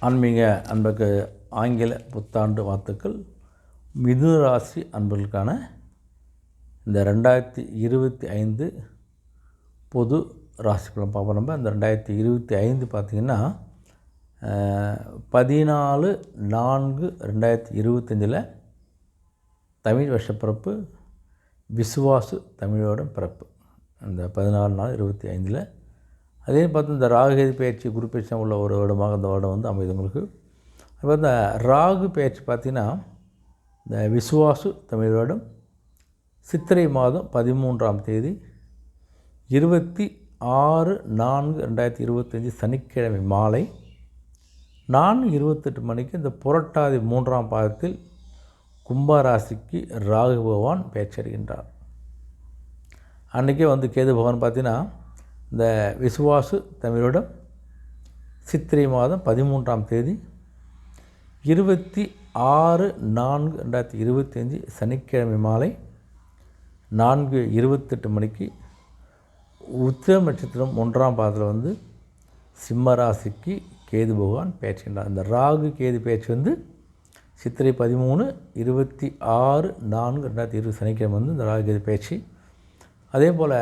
ஆன்மீக அன்புக்கு ஆங்கில புத்தாண்டு வாழ்த்துக்கள். மிதுன ராசி அன்பர்களுக்கான இந்த ரெண்டாயிரத்தி இருபத்தி ஐந்து பொது ராசி பலன் பார்ப்போம் நம்ம. இந்த ரெண்டாயிரத்தி இருபத்தி ஐந்து பார்த்திங்கன்னா பதினாலு நான்கு ரெண்டாயிரத்தி இருபத்தஞ்சில் தமிழ் வருஷப்பிறப்பு விசுவாசு தமிழோட பிறப்பு. அந்த பதினாலு நாள் இருபத்தி ஐந்தில் அதே பார்த்து இந்த ராகுகேது பயிற்சி குரு பயிற்சி உள்ள ஒரு வருடமாக இந்த வருடம் வந்து அமைது உங்களுக்கு. அப்போ இந்த ராகு பயிற்சி பார்த்திங்கன்னா இந்த விசுவாசு தமிழ் வருடம் சித்திரை மாதம் பதிமூன்றாம் தேதி இருபத்தி ஆறு நான்கு ரெண்டாயிரத்தி இருபத்தஞ்சி சனிக்கிழமை மாலை நான்கு இருபத்தெட்டு மணிக்கு இந்த புரட்டாதி மூன்றாம் பாதத்தில் கும்பராசிக்கு ராகு பகவான் பேச்சடைகின்றார் அன்றைக்கே வந்து கேது பகவான் பார்த்தீங்கன்னா இந்த விசுவாசு தமிழிடம் சித்திரை மாதம் பதிமூன்றாம் தேதி இருபத்தி ஆறு நான்கு ரெண்டாயிரத்தி இருபத்தி அஞ்சு சனிக்கிழமை மாலை நான்கு இருபத்தெட்டு மணிக்கு உத்திரம் நட்சத்திரம் ஒன்றாம் பாதத்தில் வந்து சிம்ம ராசிக்கு கேது பகவான் பேச்சுகின்றார் இந்த ராகு கேது பேச்சு வந்து சித்திரை பதிமூணு இருபத்தி ஆறு நான்கு ரெண்டாயிரத்தி இருபது சனிக்கிழமை வந்து இந்த ராகு கேது பேச்சு அதே போல்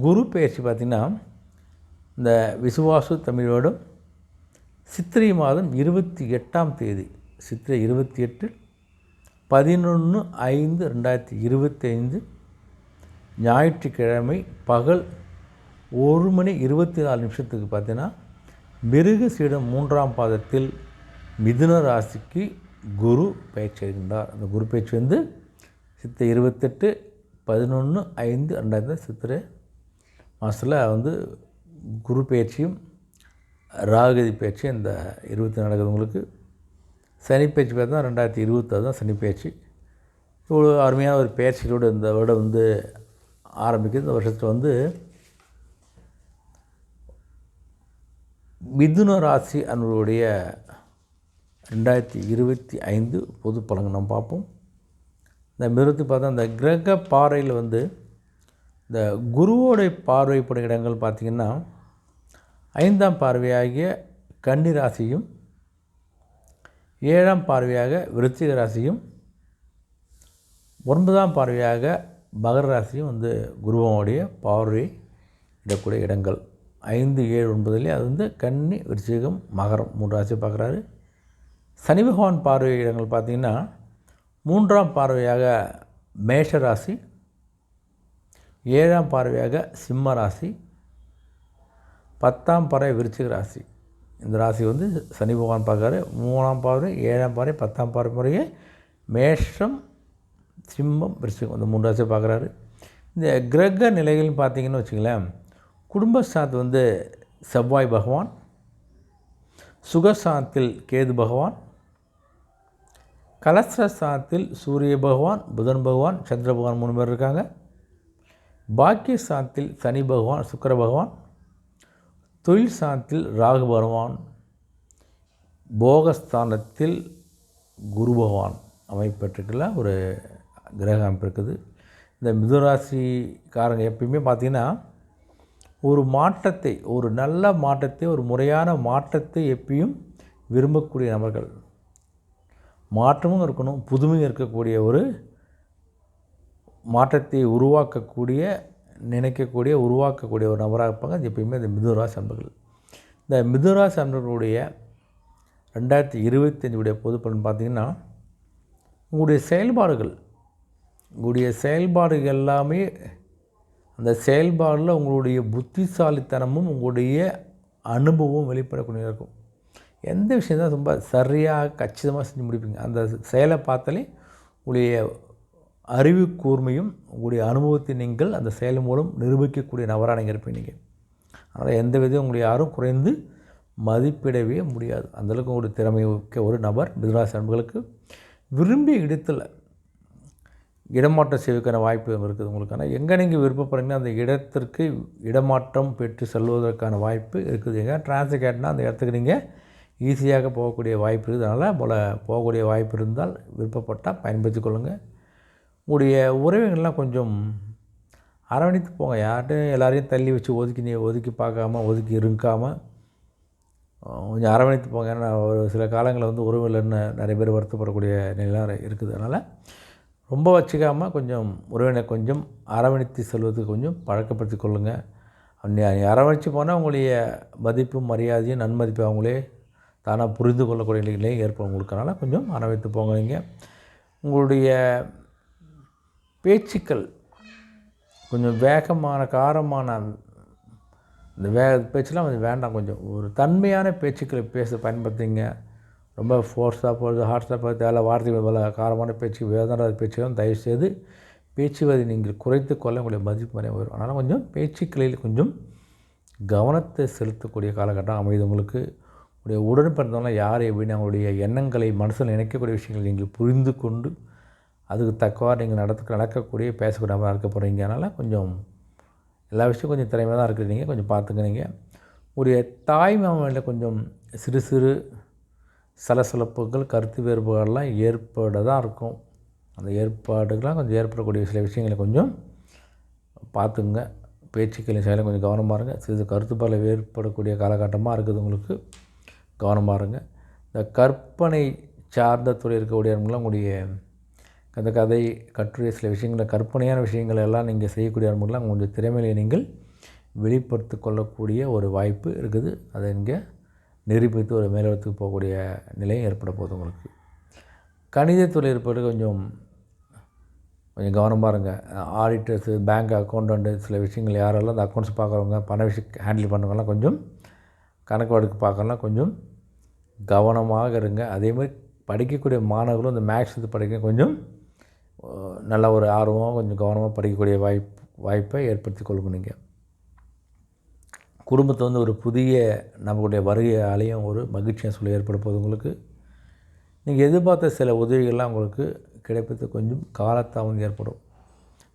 குரு பயிற்சி பார்த்திங்கன்னா இந்த விசுவாசு தமிழோடும் சித்திரை மாதம் இருபத்தி எட்டாம் தேதி சித்திரை இருபத்தி எட்டு பதினொன்று ஐந்து ரெண்டாயிரத்தி இருபத்தைந்து ஞாயிற்றுக்கிழமை பகல் ஒரு மணி இருபத்தி நாலு நிமிஷத்துக்கு பார்த்தீங்கன்னா மிருக சீடம் மூன்றாம் பாதத்தில் மிதுன ராசிக்கு குரு பயிற்சி இருக்கின்றார் அந்த குரு பயிற்சி வந்து சித்திரை இருபத்தெட்டு பதினொன்று ஐந்து ரெண்டாயிரத்தி சித்திரை மாதத்தில் வந்து குரு பயிற்சியும் ராகுதி பயிற்சியும் இந்த இருபத்தி நடக்கிறவங்களுக்கு சனி பயிற்சி பார்த்தா ரெண்டாயிரத்தி இருபத்தாறு தான் சனி பயிற்சி. இவ்வளோ அருமையான ஒரு பயிற்சிகளோடு இந்த வருடம் வந்து ஆரம்பிக்குது. இந்த வருஷத்தில் வந்து மிதுன ராசி அன்பர்களுடைய ரெண்டாயிரத்தி இருபத்தி ஐந்து பொது பலங்கள் நம்ம பார்ப்போம். இந்த மிருத்து பார்த்தா இந்த கிரக பாறையில் வந்து இந்த குருவோடைய பார்வைப்படும் இடங்கள் பார்த்திங்கன்னா ஐந்தாம் பார்வையாகிய கன்னி ராசியும் ஏழாம் பார்வையாக விருச்சிக ராசியும் ஒன்பதாம் பார்வையாக மகர ராசியும் வந்து குருவோடைய பார்வை இடக்கூடிய இடங்கள். ஐந்து ஏழு ஒன்பதுலேயே அது வந்து கன்னி விருச்சிகம் மகரம் மூன்று ராசி பார்க்குறாரு. சனி பகவான் பார்வை இடங்கள் பார்த்திங்கன்னா மூன்றாம் பார்வையாக மேஷ ராசி ஏழாம் பார்வையாக சிம்ம ராசி பத்தாம் பறவை விருச்சிக ராசி. இந்த ராசி வந்து சனி பகவான் பார்க்குறாரு. மூணாம் பார்வை ஏழாம் பார்வை பத்தாம் பார்வை முறையே மேஷம் சிம்மம் விருச்சிகம் இந்த மூணு ராசியை பார்க்குறாரு. இந்த கிரக நிலைகள்னு பார்த்தீங்கன்னு வச்சுங்களேன் குடும்பஸ்தானத்து வந்து செவ்வாய் பகவான் சுகஸ்தானத்தில் கேது பகவான் கலசஸ்தானத்தில் சூரிய பகவான் புதன் பகவான் சந்திர பகவான் மூணு பேர் இருக்காங்க. பாக்கிய சாத்தில் சனி பகவான் சுக்கர பகவான் தொழில் ஸ்தானத்தில் ராகு பகவான் போகஸ்தானத்தில் குரு பகவான் அமைப்பெற்றுக்கல ஒரு கிரக அமைப்பு இருக்குது. இந்த மிதுராசிக்காரங்க எப்பயுமே பார்த்திங்கன்னா ஒரு மாற்றத்தை ஒரு நல்ல மாற்றத்தை ஒரு முறையான மாற்றத்தை எப்பயும் விரும்பக்கூடிய நபர்கள். மாற்றமும் இருக்கணும் புதுமையும் இருக்கக்கூடிய ஒரு மாற்றத்தை உருவாக்கக்கூடிய நினைக்கக்கூடிய உருவாக்கக்கூடிய ஒரு நபராக இருப்பாங்க. எப்பயுமே இந்த மிதுராசி அன்பர்கள். இந்த மிதுராசி அன்பர்களுடைய ரெண்டாயிரத்தி இருபத்தஞ்சுடைய பொதுப்பலன் பார்த்திங்கன்னா உங்களுடைய செயல்பாடுகள் உங்களுடைய செயல்பாடுகள் எல்லாமே அந்த செயல்பாடில் உங்களுடைய புத்திசாலித்தனமும் உங்களுடைய அனுபவம் வெளிப்படக்கூடிய இருக்கும். எந்த விஷயம் தான் ரொம்ப சரியாக கச்சிதமாக செஞ்சு முடிப்பீங்க. அந்த செயலை பார்த்தாலே உங்களுடைய அறிவு கூர்மையும் உங்களுடைய அனுபவத்தை நீங்கள் அந்த செயல் மூலம் நிரூபிக்கக்கூடிய நபராக நீங்கள் இருப்பீங்க நீங்கள் அதனால் எந்த விதம் உங்களை யாரும் குறைந்து மதிப்பிடவே முடியாது. அந்தளவுக்கு உங்களுடைய திறமை மிக்க ஒரு நபர் மிதுராசி அன்புகளுக்கு விரும்பிய இடத்தில் இடமாற்றம் செய்வதற்கான வாய்ப்பு இருக்குது உங்களுக்கான எங்கே நீங்கள் விருப்பப்படுறீங்கன்னா அந்த இடத்திற்கு இடமாற்றம் பெற்று செல்வதற்கான வாய்ப்பு இருக்குது. எங்கே டிரான்ஸ்லேட்னா அந்த இடத்துக்கு நீங்கள் ஈஸியாக போகக்கூடிய வாய்ப்பு இருக்குது அதனால் போல் போகக்கூடிய வாய்ப்பு இருந்தால் விருப்பப்பட்டால் பயன்படுத்தி கொள்ளுங்கள் உங்களுடைய உறவுகள்லாம் கொஞ்சம் அரவணைத்து போங்க. யார்கிட்டையும் எல்லாரையும் தள்ளி வச்சு ஒதுக்கி நீ ஒதுக்கி பார்க்காம ஒதுக்கி இருக்காமல் கொஞ்சம் அரவணைத்து போங்க. ஏன்னா ஒரு சில காலங்களில் வந்து உறவு இல்லைன்னு நிறைய பேர் வருத்தப்படக்கூடிய நிலையெல்லாம் இருக்குது. அதனால் ரொம்ப வச்சுக்காமல் கொஞ்சம் உறவினை கொஞ்சம் அரவணைத்து செல்வதுக்கு கொஞ்சம் பழக்கப்படுத்தி கொள்ளுங்கள் நீ அரவணைச்சு போனால் உங்களுடைய மதிப்பும் மரியாதையும் நன்மதிப்பு அவங்களே தானாக புரிந்து கொள்ளக்கூடிய நிலையும் ஏற்படும். உங்களுக்குனால கொஞ்சம் அரவணைத்து போங்க நீங்கள் உங்களுடைய பேச்சுக்கள் கொஞ்சம் வேகமான காரமான இந்த வே பேச்செலாம் கொஞ்சம் வேண்டாம். கொஞ்சம் ஒரு தன்மையான பேச்சுக்களை பேச பயன்படுத்திங்க. ரொம்ப ஃபோர்ஸாக போகிறது ஹார்ஸாக போகிறது வேலை வார்த்தைகள் வேலை காரமான பேச்சு வேதனாத பேச்சுகளும் தயவுசெய்து பேச்சுவதை நீங்கள் குறைத்து கொள்ள உங்களுடைய மதிப்பு முறை வரும் அதனால் கொஞ்சம் பேச்சுக்களில் கொஞ்சம் கவனத்தை செலுத்தக்கூடிய காலகட்டம் அமைது உங்களுக்கு. உடைய உடன் பிறந்தவங்களாம் யார் எப்படின்னு அவங்களுடைய எண்ணங்களை மனசில் நினைக்கக்கூடிய விஷயங்களை நீங்கள் புரிந்து கொண்டு அதுக்கு தக்கவாறு நீங்கள் நடத்து நடக்கக்கூடிய பேசக்கூடிய நபராக இருக்க போகிறீங்க அதனால் கொஞ்சம் எல்லா விஷயம் கொஞ்சம் திறமையாக தான் இருக்கிறீங்க கொஞ்சம் பார்த்துக்க நீங்கள் உடைய தாய் மாமனில் கொஞ்சம் சிறு சிறு சலசலப்புகள் கருத்து வேறுபாடுலாம் ஏற்பட தான் இருக்கும். அந்த ஏற்பாடுகள்லாம் கொஞ்சம் ஏற்படக்கூடிய சில விஷயங்களை கொஞ்சம் பார்த்துங்க பேச்சுக்களின் செயலை கொஞ்சம் கவனமாக இருங்க. சிறிது கருத்துப்பாலை ஏற்படக்கூடிய காலகட்டமாக இருக்குது உங்களுக்கு. கவனமாக இருங்க இந்த கற்பனை சார்ந்த துறை இருக்கக்கூடியவங்களாம் உங்களுடைய அந்த கதை கட்டுரை சில விஷயங்களை கற்பனையான விஷயங்களை எல்லாம் நீங்கள் செய்யக்கூடிய அன்புகளாம் கொஞ்சம் திறமையை நீங்கள் வெளிப்படுத்தி கொள்ளக்கூடிய ஒரு வாய்ப்பு இருக்குது. அதை இங்கே நிரூபித்து ஒரு மேலிடத்துக்கு போகக்கூடிய நிலையும் ஏற்பட போகுது உங்களுக்கு. கணிதத்துறை இருப்பது கொஞ்சம் கொஞ்சம் கவனமாக இருங்க ஆடிட்டர்ஸு பேங்க் அக்கௌண்டண்ட்டு சில விஷயங்கள் யாரெல்லாம் அந்த அக்கௌண்ட்ஸ் பார்க்குறவங்க பண விஷயம் ஹேண்டில் பண்ணுறவங்கலாம் கொஞ்சம் கணக்கு வழக்கு பார்க்கலாம் கொஞ்சம் கவனமாக இருங்க. அதே மாதிரி படிக்கக்கூடிய மாணவர்களும் இந்த மேக்ஸ் இது படிக்க கொஞ்சம் நல்ல ஒரு ஆர்வமாக கொஞ்சம் கவனமாக படிக்கக்கூடிய வாய்ப்பு வாய்ப்பை ஏற்படுத்தி கொள்ளுங்க நீங்கள் குடும்பத்தை வந்து ஒரு புதிய நம்மளுடைய வருகையாலையும் ஒரு மகிழ்ச்சியாக சொல்லி ஏற்பட உங்களுக்கு. நீங்கள் எதிர்பார்த்த சில உதவிகள்லாம் உங்களுக்கு கிடைப்பது கொஞ்சம் காலத்தாகவும் ஏற்படும்.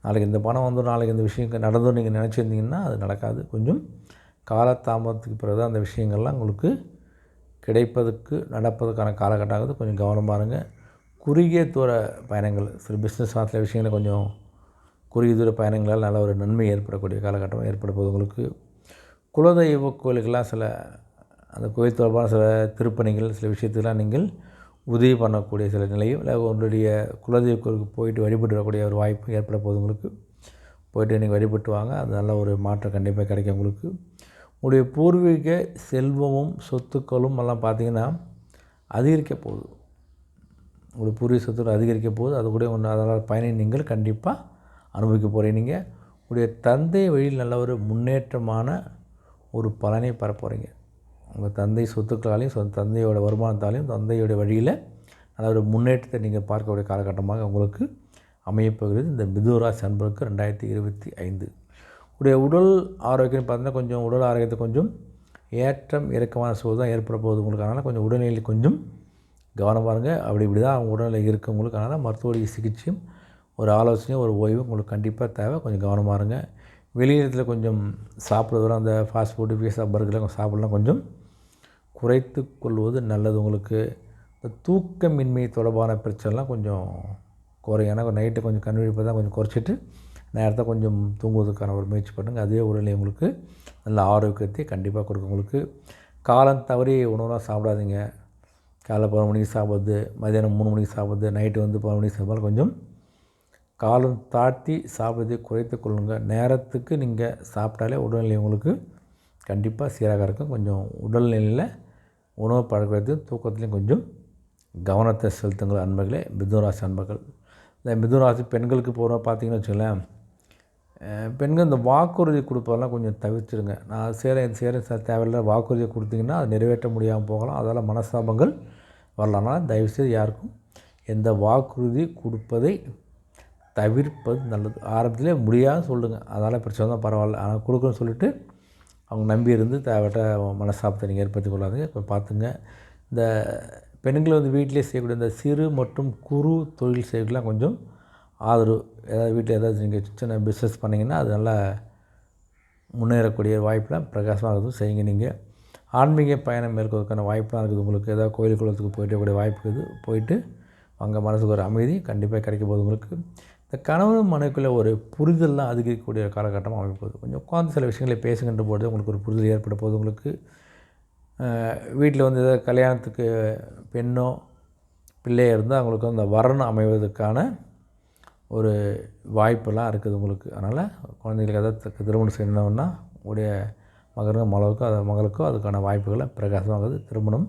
நாளைக்கு இந்த பணம் வந்து நாளைக்கு இந்த விஷயம் நடந்தும் நீங்கள் நினச்சிருந்தீங்கன்னா அது நடக்காது. கொஞ்சம் காலதாமதத்துக்கு பிறகு அந்த விஷயங்கள்லாம் உங்களுக்கு கிடைப்பதற்கு நடப்பதற்கான காலகட்டம் கொஞ்சம் கவனமாக இருங்க குறுகிய தூர பயணங்கள் சில பிஸ்னஸ் சார்ந்த விஷயங்களை கொஞ்சம் குறுகிய தூர பயணங்களால் நல்ல ஒரு நன்மை ஏற்படக்கூடிய காலகட்டம் ஏற்பட உங்களுக்கு. குலதெய்வ கோயிலுக்கெல்லாம் சில அந்த கோயில் தொடர்பான சில திருப்பணிகள் சில விஷயத்துக்கெல்லாம் நீங்கள் உதவி பண்ணக்கூடிய சில நிலையும் இல்லை உங்களுடைய குலதெய்வ கோயிலுக்கு போயிட்டு வழிபட்டு வரக்கூடிய ஒரு வாய்ப்பு ஏற்பட போது உங்களுக்கு. போயிட்டு நீங்கள் வழிபட்டு வாங்க. அது நல்ல ஒரு மாற்றம் கண்டிப்பாக கிடைக்கும் உங்களுக்கு. உங்களுடைய பூர்வீக செல்வமும் சொத்துக்களும் எல்லாம் பார்த்திங்கன்னா அதிகரிக்க போகுது. உங்களுடைய பூர்வீக சொத்துக்கள் அதிகரிக்க போகுது. அது கூட ஒன்று அதனால் பயனை நீங்கள் கண்டிப்பாக அனுபவிக்க போகிறீங்க நீங்கள் உங்களுடைய தந்தை வழியில் நல்ல ஒரு முன்னேற்றமான ஒரு பலனை பெற போகிறீங்க உங்கள் தந்தை சொத்துக்களாலையும் சொ தந்தையோட வருமானத்தாலையும் தந்தையோட வழியில் நல்ல ஒரு முன்னேற்றத்தை நீங்கள் பார்க்கக்கூடிய காலகட்டமாக உங்களுக்கு அமையப்போகிறது இந்த மிதுராசி அன்பருக்கு ரெண்டாயிரத்தி இருபத்தி ஐந்து. உடைய உடல் ஆரோக்கியம் பார்த்தீங்கன்னா கொஞ்சம் உடல் ஆரோக்கியத்தை கொஞ்சம் ஏற்றம் இறக்கமான சூழல் தான் ஏற்பட போகுது உங்களுக்கு அதனால் கொஞ்சம் உடல்நிலை கொஞ்சம் கவனம் பாருங்கள் அப்படி இப்படி தான் அவங்க உடல்நிலை இருக்குது உங்களுக்கு அதனால் மருத்துவ சிகிச்சையும் ஒரு ஆலோசனையும் ஒரு ஓய்வும் உங்களுக்கு கண்டிப்பாக தேவை. கொஞ்சம் கவனமாக இருங்க. வெளியிடத்தில் கொஞ்சம் சாப்பிட்றதுலாம் அந்த ஃபாஸ்ட் ஃபுட்டு பீஸா பர்கர்லாம் சாப்பிட்லாம். கொஞ்சம் குறைத்து கொள்வது நல்லது உங்களுக்கு. இந்த தூக்கமின்மை தொடர்பான பிரச்சனைலாம் கொஞ்சம் குறையும் ஏன்னா நைட்டு கொஞ்சம் கண் தான் கொஞ்சம் குறைச்சிட்டு நேரத்தை கொஞ்சம் தூங்குவதற்கான ஒரு முயற்சி பண்ணுங்கள் அதே உடல்நிலை உங்களுக்கு நல்ல ஆரோக்கியத்தை கண்டிப்பாக கொடுக்கும். உங்களுக்கு காலம் தவறி உணவுலாம் சாப்பிடாதீங்க. காலைல பதினொரு மணிக்கு சாப்பிட்றது மதியானம் மூணு மணிக்கு சாப்பிட்றது நைட்டு வந்து பதினொரு மணிக்கு சாப்பிட்றது கொஞ்சம் காலம் தாழ்த்தி சாப்பிட்றதை குறைத்து கொள்ளுங்கள் நேரத்துக்கு நீங்கள் சாப்பிட்டாலே உடல்நிலை உங்களுக்கு கண்டிப்பாக சீராக இருக்கும். கொஞ்சம் உடல்நிலையில் உணவு பழக்கத்தையும் தூக்கத்துலையும் கொஞ்சம் கவனத்தை செலுத்துங்கள் அன்பர்களே. மிதுனராசி அன்பர்கள். இந்த மிதுனராசி பெண்களுக்கு போகிற பார்த்தீங்கன்னு வச்சுக்கோங்களேன் பெண்கள் இந்த வாக்குறுதி கொடுப்பதெல்லாம் கொஞ்சம் தவிர்த்துருங்க. நான் சேரேன் சேரேன் சார் தேவையில்லை வாக்குறுதி கொடுத்தீங்கன்னா அது நிறைவேற்ற முடியாமல் போகலாம். அதால் மனஸ்தாபங்கள் வரலாம்னா தயவுசெய்து யாருக்கும் எந்த வாக்குறுதி கொடுப்பதை தவிர்ப்பது நல்லது. ஆரம்பத்திலே முடியாது சொல்லுங்கள் அதனால் பிரச்சனை தான் பரவாயில்ல. ஆனால் கொடுக்குறேன்னு சொல்லிவிட்டு அவங்க நம்பி இருந்து தேவையற்ற மனஸ்தாபத்தை நீங்கள் ஏற்படுத்தி கொள்ளாதீங்க. இப்போ பார்த்துங்க. இந்த பெண்கள் வந்து வீட்டிலே செய்யக்கூடிய இந்த சிறு மற்றும் குறு தொழில் செய்யலாம் கொஞ்சம் ஆதரவு ஏதாவது வீட்டில் ஏதாவது நீங்கள் சின்ன பிஸ்னஸ் பண்ணிங்கன்னா அது நல்லா முன்னேறக்கூடிய வாய்ப்பெலாம் பிரகாசமாக செய்யுங்க நீங்கள். ஆன்மீக பயணம் மேற்கொள்வதற்கான வாய்ப்பெலாம் இருக்குது. உங்களுக்கு ஏதாவது கோயில் குளத்துக்கு போயிட்டு கூடிய வாய்ப்பு இருக்குது. போயிட்டு அங்கே மனசுக்கு ஒரு அமைதி கண்டிப்பாக கிடைக்க போகுது உங்களுக்கு. இந்த கணவன் மனைக்குள்ளே ஒரு புரிதல்லாம் அதிகரிக்கக்கூடிய காலகட்டமாக அமைப்போது கொஞ்சம் உட்காந்து சில விஷயங்களை பேசுகின்ற போது உங்களுக்கு ஒரு புரிதல் ஏற்பட போகுது உங்களுக்கு. வீட்டில் வந்து ஏதாவது கல்யாணத்துக்கு பெண்ணோ பிள்ளையோ இருந்தால் அவங்களுக்கு அந்த வரன் அமைவதற்கான ஒரு வாய்ப்பெல்லாம் இருக்குது உங்களுக்கு. அதனால் குழந்தைகளுக்கு ஏதாவது திருமணம் செய்யணுன்னா உடைய மகனும் மகளுக்கோ அது மகளுக்கோ அதுக்கான வாய்ப்புகளை பிரகாசமாகுது திருமணம்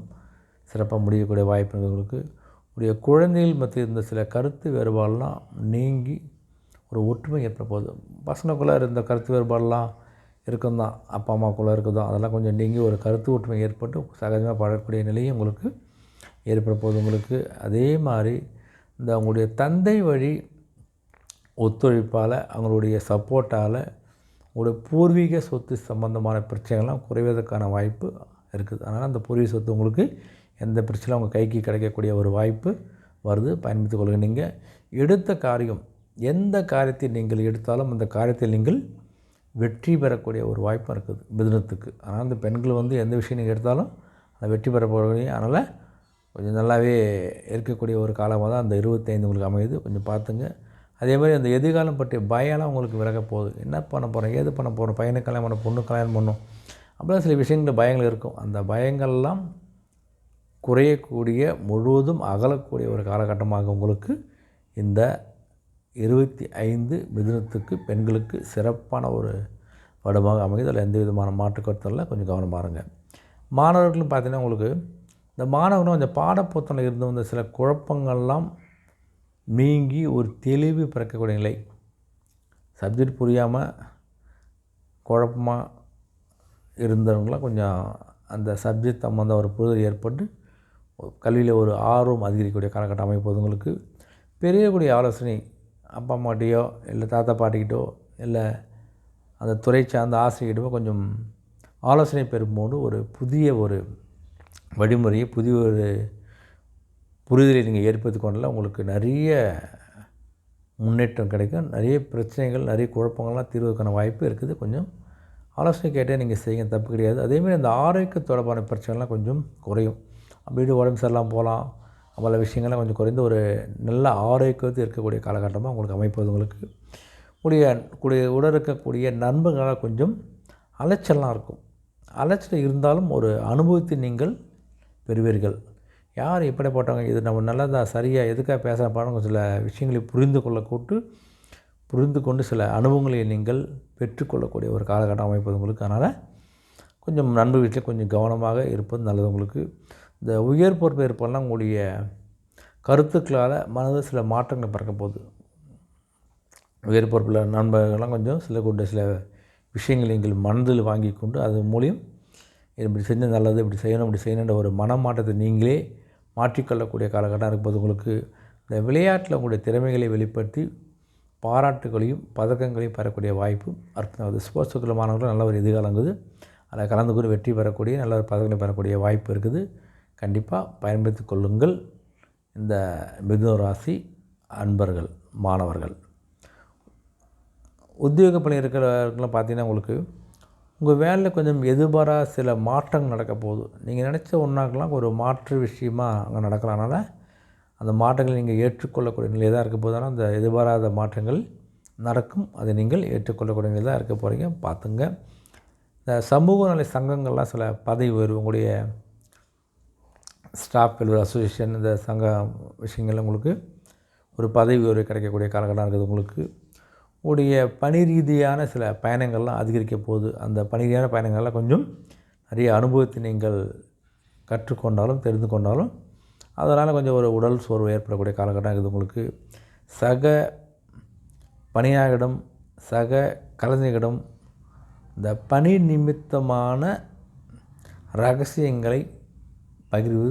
சிறப்பாக முடியக்கூடிய வாய்ப்பு உங்களுக்கு. உடைய குழந்தைகள் மத்திய இருந்த சில கருத்து வேறுபாடெல்லாம் நீங்கி ஒரு ஒற்றுமை ஏற்பட போகுது. பசங்களுக்குள்ளே இருந்த கருத்து வேறுபாடெல்லாம் இருக்கும் தான் அப்பா அம்மாக்குள்ளே இருக்குதோ அதெல்லாம் கொஞ்சம் நீங்கி ஒரு கருத்து ஒற்றுமை ஏற்பட்டு சகஜமாக பழகக்கூடிய நிலையும் உங்களுக்கு ஏற்பட போகுது உங்களுக்கு. அதே மாதிரி இந்த அவங்களுடைய தந்தை வழி ஒத்துழைப்பால் அவங்களுடைய சப்போர்ட்டால் உங்களுடைய பூர்வீக சொத்து சம்பந்தமான பிரச்சனைகள்லாம் குறைவதற்கான வாய்ப்பு இருக்குது. அதனால் அந்த பூர்வீக சொத்து உங்களுக்கு எந்த பிரச்சனையும் உங்கள் கைக்கு கிடைக்கக்கூடிய ஒரு வாய்ப்பு வருது. பயன்படுத்திக் கொள்ளுங்கள் நீங்கள் எடுத்த காரியம் எந்த காரியத்தை நீங்கள் எடுத்தாலும் அந்த காரியத்தில் நீங்கள் வெற்றி பெறக்கூடிய ஒரு வாய்ப்பும் இருக்குது பிதினத்துக்கு ஆனால் அந்த பெண்கள் வந்து எந்த விஷயம் நீங்கள் எடுத்தாலும் அதை வெற்றி பெற போகிறீங்க அதனால் கொஞ்சம் நல்லாவே இருக்கக்கூடிய ஒரு காலமாக தான் அந்த இருபத்தைந்து உங்களுக்கு அமையுது. கொஞ்சம் பார்த்துங்க. அதே மாதிரி அந்த எதிர்காலம் பற்றிய பயம்லாம் உங்களுக்கு விலக போகுது. என்ன பண்ண போகிறோம் ஏது பண்ண போகிறோம் பையனை கல்யாணம் பண்ண பொண்ணு கல்யாணம் பண்ணும் அப்படிலாம் சில விஷயங்கள் பயங்கள் இருக்கும். அந்த பயங்கள்லாம் குறையக்கூடிய முழுவதும் அகலக்கூடிய ஒரு காலகட்டமாக உங்களுக்கு இந்த இருபத்தி ஐந்து மிதுனத்துக்கு பெண்களுக்கு சிறப்பான ஒரு படமாக அமையுது. அதில் எந்த விதமான மாற்றுக்கருத்தில் கொஞ்சம் கவனம் பாருங்கள் மாணவர்களும் பார்த்தீங்கன்னா உங்களுக்கு இந்த மாணவர்களும் அந்த பாடப்புத்தனில் இருந்து வந்த சில குழப்பங்கள்லாம் நீங்கி ஒரு தெளிவு பிறக்கக்கூடிய நிலை. சப்ஜெக்ட் புரியாமல் குழப்பமாக இருந்தவங்களாம் கொஞ்சம் அந்த சப்ஜெக்ட் சம்மந்த ஒரு புரிதல் ஏற்பட்டு கல்வியில் ஒரு ஆர்வம் அதிகரிக்கக்கூடிய காலகட்டம் அமைப்பதுங்களுக்கு பெரியக்கூடிய ஆலோசனை அப்பா அம்மாட்டையோ இல்லை தாத்தா பாட்டிக்கிட்டோ இல்லை அந்த துறை சார்ந்த ஆசிரியர்கிட்டமோ கொஞ்சம் ஆலோசனை பெறும்போது ஒரு புதிய ஒரு வழிமுறையை புதிய ஒரு புரிதலை நீங்கள் ஏற்படுத்தி கொண்டால் உங்களுக்கு நிறைய முன்னேற்றம் கிடைக்கும். நிறைய பிரச்சனைகள் நிறைய குழப்பங்கள்லாம் தீர்வதற்கான வாய்ப்பு இருக்குது. கொஞ்சம் ஆலோசனை கேட்டே நீங்கள் செய்யுங்க தப்பு கிடையாது. அதேமாதிரி அந்த ஆரோக்கிய தொடர்பான பிரச்சனைலாம் கொஞ்சம் குறையும். அப்படி உடம்பு சரியில்லாமல் போகலாம். பல விஷயங்கள்லாம் கொஞ்சம் குறைந்து ஒரு நல்ல ஆரோக்கியத்தை இருக்கக்கூடிய காலகட்டமாக உங்களுக்கு அமைப்பது உங்களுக்கு கூடிய கூடிய உடல் இருக்கக்கூடிய நண்பர்களாக கொஞ்சம் அலைச்சல்லாம் இருக்கும். அலைச்சல் இருந்தாலும் ஒரு அனுபவத்தை நீங்கள் பெறுவீர்கள். யார் எப்படி போட்டாங்க? இது நம்ம நல்லதா சரியாக எதுக்காக பேச பாருங்க சில விஷயங்களை புரிந்து கொள்ளக்கூட்டு புரிந்து கொண்டு சில அனுபவங்களை நீங்கள் பெற்றுக்கொள்ளக்கூடிய ஒரு காலகட்டம் அமைப்பது உங்களுக்கு. அதனால் கொஞ்சம் நண்பர் வீட்டில் கொஞ்சம் கவனமாக இருப்பது நல்லது உங்களுக்கு. இந்த உயர் பொறுப்பு இருப்பெல்லாம் உங்களுடைய கருத்துக்களால் மனதில் சில மாற்றங்கள் பிறக்க போகுது. உயர் பொறுப்பில் நண்பர்கள்லாம் கொஞ்சம் சில கொண்ட சில விஷயங்களை நீங்கள் மனதில் வாங்கி கொண்டு அது மூலியம் இப்படி செஞ்சு நல்லது இப்படி செய்யணும் இப்படி செய்யணுன்ற ஒரு மனமாற்றத்தை நீங்களே மாற்றிக்கொள்ளக்கூடிய காலகட்டம் இருக்கும்போது உங்களுக்கு இந்த விளையாட்டில் உங்களுடைய திறமைகளை வெளிப்படுத்தி பாராட்டுகளையும் பதக்கங்களையும் பெறக்கூடிய வாய்ப்பு அர்த்தம் ஸ்போர்ட்ஸ் மாணவர்கள் நல்ல ஒரு எதிர்காலங்குது அதில் கலந்து கொண்டு வெற்றி பெறக்கூடிய நல்ல ஒரு பதக்கங்களை பெறக்கூடிய வாய்ப்பு இருக்குது. கண்டிப்பாக பயன்படுத்தி கொள்ளுங்கள். இந்த மிதுன ராசி அன்பர்கள் மாணவர்கள். உத்தியோக பணி இருக்கிறவங்களாம் பார்த்தீங்கன்னா உங்களுக்கு உங்கள் வேலையில் கொஞ்சம் எதிர்பாராத சில மாற்றங்கள் நடக்க போகுது. நீங்கள் நினச்ச ஒன்றாக்கெல்லாம் ஒரு மாற்று விஷயமாக அங்கே நடக்கிறனால அந்த மாற்றங்களை நீங்கள் ஏற்றுக்கொள்ளக்கூடிய நிலை தான் இருக்க போதுனா அந்த எதிர்பாராத மாற்றங்கள் நடக்கும். அதை நீங்கள் ஏற்றுக்கொள்ளக்கூடிய நிலை தான் இருக்க போகிறீங்க. பார்த்துங்க. இந்த சமூக நல சங்கங்கள்லாம் சில பதவி உயர்வு உங்களுடைய ஸ்டாஃப் வெல்ஃபேர் அசோசியேஷன் இந்த சங்க விஷயங்கள் உங்களுக்கு ஒரு பதவி உயர்வு கிடைக்கக்கூடிய காலகட்டம் இருக்குது உங்களுக்கு. உடைய பணி ரீதியான சில பயணங்கள்லாம் அதிகரிக்க போகுது. அந்த பணி ரீதியான பயணங்கள்லாம் கொஞ்சம் நிறைய அனுபவத்தை நீங்கள் கற்றுக்கொண்டாலும் தெரிந்து கொண்டாலும் அதனால் கொஞ்சம் ஒரு உடல் சோர்வு ஏற்படக்கூடிய காலகட்டம் இருக்குது உங்களுக்கு. சக பணியாளரிடம் சக கலைஞர்களிடம் இந்த பணி நிமித்தமான ரகசியங்களை பகிர்வு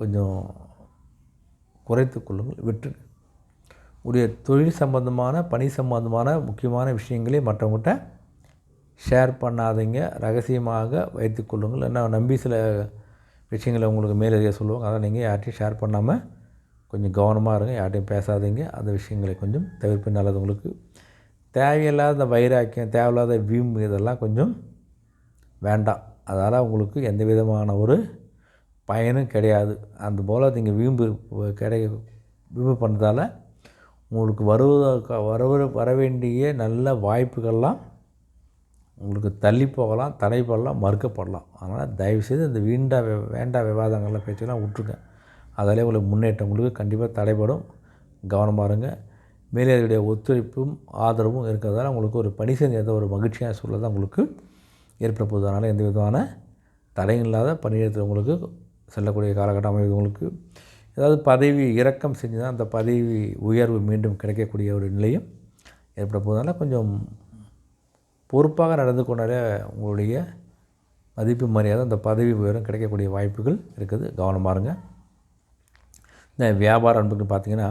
கொஞ்சம் குறைத்து கொள்ளுங்கள் விட்டு உடைய தொழில் சம்பந்தமான பணி சம்பந்தமான முக்கியமான விஷயங்களை மற்றவங்கள்ட்ட ஷேர் பண்ணாதீங்க. ரகசியமாக வைத்து கொள்ளுங்கள். என்ன நம்பி சில விஷயங்களை உங்களுக்கு மேலறிய சொல்லுவாங்க. அதை நீங்கள் யார்ட்டையும் ஷேர் பண்ணாமல் கொஞ்சம் கவனமாக இருங்க. யார்ட்டையும் பேசாதீங்க. அந்த விஷயங்களை கொஞ்சம் தவிர்ப்பு நல்லது. உங்களுக்கு தேவையில்லாத வைராக்கியம் தேவையில்லாத வீம்பு இதெல்லாம் கொஞ்சம் வேண்டாம். அதனால் உங்களுக்கு எந்த விதமான ஒரு பயனும் கிடையாது. அந்த போல் நீங்கள் வீம்பு கிடை வீம்பு பண்ணுறதால உங்களுக்கு வருவதற்கு வர வர வேண்டிய நல்ல வாய்ப்புகள்லாம் உங்களுக்கு தள்ளி போகலாம் தடைப்படலாம் மறுக்கப்படலாம். அதனால் தயவுசெய்து இந்த வீண்டா வே வேண்டா விவாதங்கள்லாம் பேச்செல்லாம் விட்ருங்க அதாலே உங்களுக்கு முன்னேற்றம் உங்களுக்கு கண்டிப்பாக தடைப்படும் கவனமாக இருங்க. மேலேயுடைய ஒத்துழைப்பும் ஆதரவும் இருக்கிறதால உங்களுக்கு ஒரு பணி செஞ்ச ஒரு மகிழ்ச்சியான சூழல் தான் உங்களுக்கு ஏற்பட போகுது. அதனால் எந்த விதமான தடையும் இல்லாத பணியிடத்தில் உங்களுக்கு செல்லக்கூடிய காலகட்டம் அமைவது உங்களுக்கு. ஏதாவது பதவி இறக்கம் செஞ்சு தான் அந்த பதவி உயர்வு மீண்டும் கிடைக்கக்கூடிய ஒரு நிலையும் ஏற்பட போதனால கொஞ்சம் பொறுப்பாக நடந்து கொண்டாலே உங்களுடைய மதிப்பு மரியாதை அந்த பதவி உயரம் கிடைக்கக்கூடிய வாய்ப்புகள் இருக்குது. கவனமாக இருங்க இந்த வியாபார அன்புக்கு பார்த்தீங்கன்னா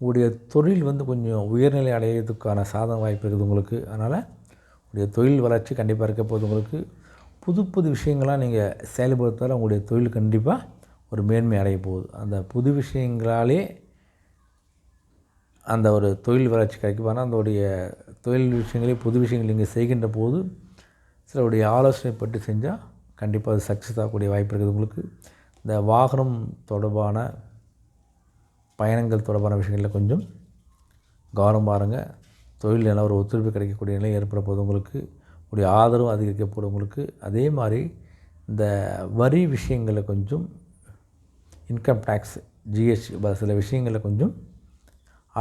உங்களுடைய தொழில் வந்து கொஞ்சம் உயர்நிலை அடையிறதுக்கான சாதன வாய்ப்பு இருக்குது உங்களுக்கு. அதனால் உங்களுடைய தொழில் வளர்ச்சி கண்டிப்பாக இருக்க போது உங்களுக்கு. புது புது விஷயங்களாக நீங்கள் செயல்படுத்தால உங்களுடைய தொழில் கண்டிப்பாக ஒரு மேன்மை அடைய போகுது. அந்த புது விஷயங்களாலே அந்த ஒரு தொழில் வளர்ச்சி கிடைக்கும் ஆனால் அதோடைய தொழில் விஷயங்களே புது விஷயங்கள் இங்கே செய்கின்ற போது சிலருடைய ஆலோசனைப்பட்டு செஞ்சால் கண்டிப்பாக அது சக்ஸஸ் ஆகக்கூடிய வாய்ப்பு இருக்குது உங்களுக்கு. இந்த வாகனம் தொடர்பான பயணங்கள் தொடர்பான விஷயங்களில் கொஞ்சம் கவனம் பாருங்கள் தொழில் நல்ல ஒரு ஒத்துழைப்பு கிடைக்கக்கூடிய நிலை ஏற்பட போது உங்களுக்கு. உடைய ஆதரவு அதிகரிக்கப்படும் உங்களுக்கு. அதே மாதிரி இந்த வரி விஷயங்களை கொஞ்சம் இன்கம் டேக்ஸ் ஜிஎஸ்டி சில விஷயங்களில் கொஞ்சம்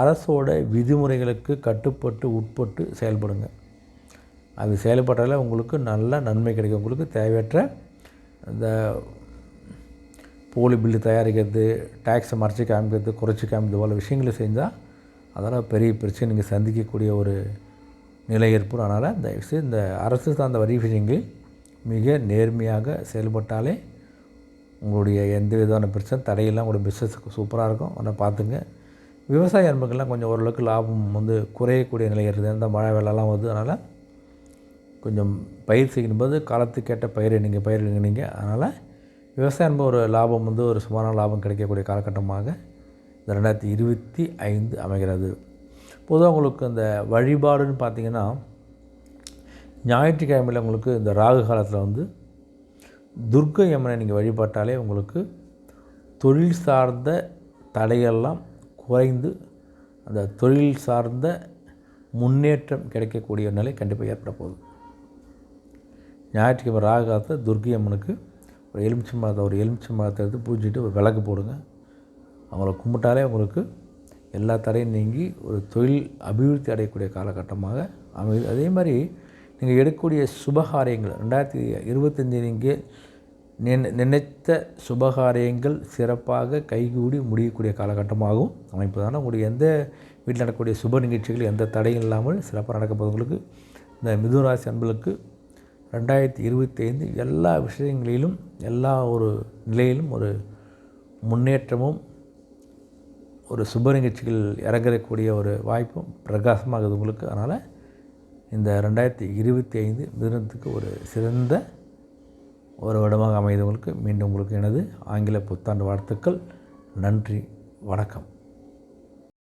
அரசோட விதிமுறைகளுக்கு கட்டுப்பட்டு உட்பட்டு செயல்படுங்க. அது செயல்பட்டாலே உங்களுக்கு நல்ல நன்மை கிடைக்கும். உங்களுக்கு தேவையற்ற இந்த போலி பில்லு தயாரிக்கிறது டேக்ஸை மறைச்சி காமிக்கிறது குறைச்சி காமிக்கிறது போல விஷயங்களை செஞ்சால் அதெல்லாம் பெரிய பிரச்சனை. நீங்கள் சந்திக்கக்கூடிய ஒரு நிலை ஏற்படும். அதனால் தயவுசெய்து இந்த அரசு சார்ந்த வரி விஷயங்கள் மிக நேர்மையாக செயல்பட்டாலே உங்களுடைய எந்த விதமான பிரச்சனை தடையெல்லாம் உங்களுடைய பிஸ்னஸுக்கு சூப்பராக இருக்கும். ஆனால் பார்த்துங்க விவசாய அன்புக்கெல்லாம் கொஞ்சம் ஓரளவுக்கு லாபம் வந்து குறையக்கூடிய நிலை இருக்குது. இந்த மழை வெள்ளம்லாம் வருது அதனால் கொஞ்சம் பயிர் செய்யும்போது காலத்துக்கேற்ற பயிரை நீங்கள் பயிரிடுங்க நீங்கள் அதனால் விவசாய அன்பு ஒரு லாபம் வந்து ஒரு சுமாரான லாபம் கிடைக்கக்கூடிய காலகட்டமாக இந்த ரெண்டாயிரத்தி இருபத்தி ஐந்து அமைகிறது. பொதுவாக உங்களுக்கு இந்த வழிபாடுன்னு பார்த்தீங்கன்னா ஞாயிற்றுக்கிழமையில் உங்களுக்கு இந்த ராகு காலத்தில் வந்து துர்க்கை அம்மனை நீங்கள் வழிபட்டாலே உங்களுக்கு தொழில் சார்ந்த தடையெல்லாம் குறைந்து அந்த தொழில் சார்ந்த முன்னேற்றம் கிடைக்கக்கூடிய நிலை கண்டிப்பாக ஏற்பட போகுது. ஞாயிற்றுக்கிழமை ராகு காலத்தில் துர்க்கை அம்மனுக்கு ஒரு எலுமிச்சை மரத்தை ஒரு எலுமிச்சை மரத்தை எடுத்து பூஜிட்டு ஒரு விளக்கு போடுங்க. அவங்கள கும்பிட்டாலே உங்களுக்கு எல்லா தடையும் நீங்கி ஒரு தொழில் அபிவிருத்தி அடையக்கூடிய காலகட்டமாக அமைது அதே மாதிரி நீங்கள் எடுக்கக்கூடிய சுபகாரியங்கள் ரெண்டாயிரத்தி இருபத்தஞ்சி நீங்கள் நினை நினைத்த சுபகாரியங்கள் சிறப்பாக கைகூடி முடியக்கூடிய காலகட்டமாகவும் அமைப்பதான உங்களுடைய எந்த வீட்டில் நடக்கக்கூடிய சுப நிகழ்ச்சிகள் எந்த தடையும் இல்லாமல் சிறப்பாக நடக்க போகிறவங்களுக்கு இந்த மிதுராசி அன்பர்களுக்கு ரெண்டாயிரத்தி இருபத்தி ஐந்து எல்லா விஷயங்களிலும் எல்லா ஒரு நிலையிலும் ஒரு முன்னேற்றமும் ஒரு சுப நிகழ்ச்சிகள் இறங்கக்கூடிய ஒரு வாய்ப்பும் பிரகாசமாகுது உங்களுக்கு. அதனால் இந்த ரெண்டாயிரத்தி இருபத்தி ஐந்து மிதுனத்துக்கு ஒரு சிறந்த ஒரு வருடமாக அமைந்தவங்களுக்கு மீண்டும் உங்களுக்கு எனது ஆங்கில புத்தாண்டு வாழ்த்துக்கள். நன்றி. வணக்கம்.